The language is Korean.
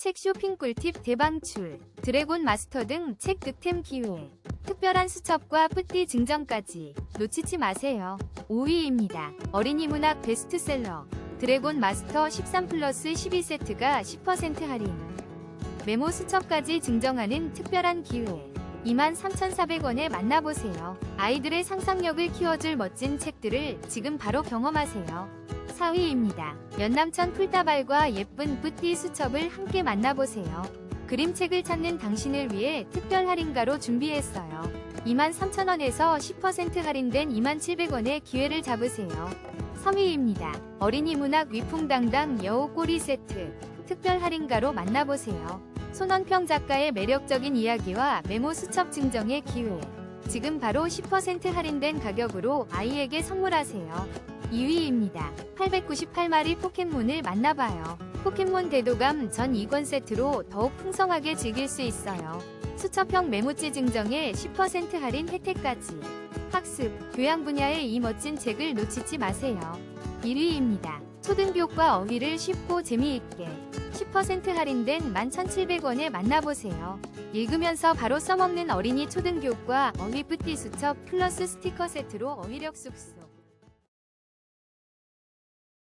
책 쇼핑 꿀팁 대방출, 드래곤 마스터 등 책 득템 기회, 특별한 수첩과 뿌띠 증정까지 놓치지 마세요. 5위입니다. 어린이 문학 베스트셀러 드래곤 마스터 13 플러스 12세트가 10% 할인. 메모 수첩까지 증정하는 특별한 기회. 23,400원에 만나보세요. 아이들의 상상력을 키워줄 멋진 책들을 지금 바로 경험하세요. 4위입니다. 연남천 풀다발과 예쁜 뿌띠 수첩을 함께 만나보세요. 그림책을 찾는 당신을 위해 특별 할인가로 준비했어요. 23,000원에서 10% 할인된 27,000원의 기회를 잡으세요. 3위입니다. 어린이 문학 위풍당당 여우 꼬리 세트 특별 할인가로 만나보세요. 손원평 작가의 매력적인 이야기와 메모 수첩 증정의 기회. 지금 바로 10% 할인된 가격으로 아이에게 선물하세요. 2위입니다. 898마리 포켓몬을 만나봐요. 포켓몬 대도감 전 2권 세트로 더욱 풍성하게 즐길 수 있어요. 수첩형 메모지 증정에 10% 할인 혜택까지. 학습, 교양 분야의 이 멋진 책을 놓치지 마세요. 1위입니다. 초등교과 어휘를 쉽고 재미있게 10% 할인된 11,700원에 만나보세요. 읽으면서 바로 써먹는 어린이 초등교과 어휘 뿌띠 수첩 플러스 스티커 세트로 어휘력 쑥쑥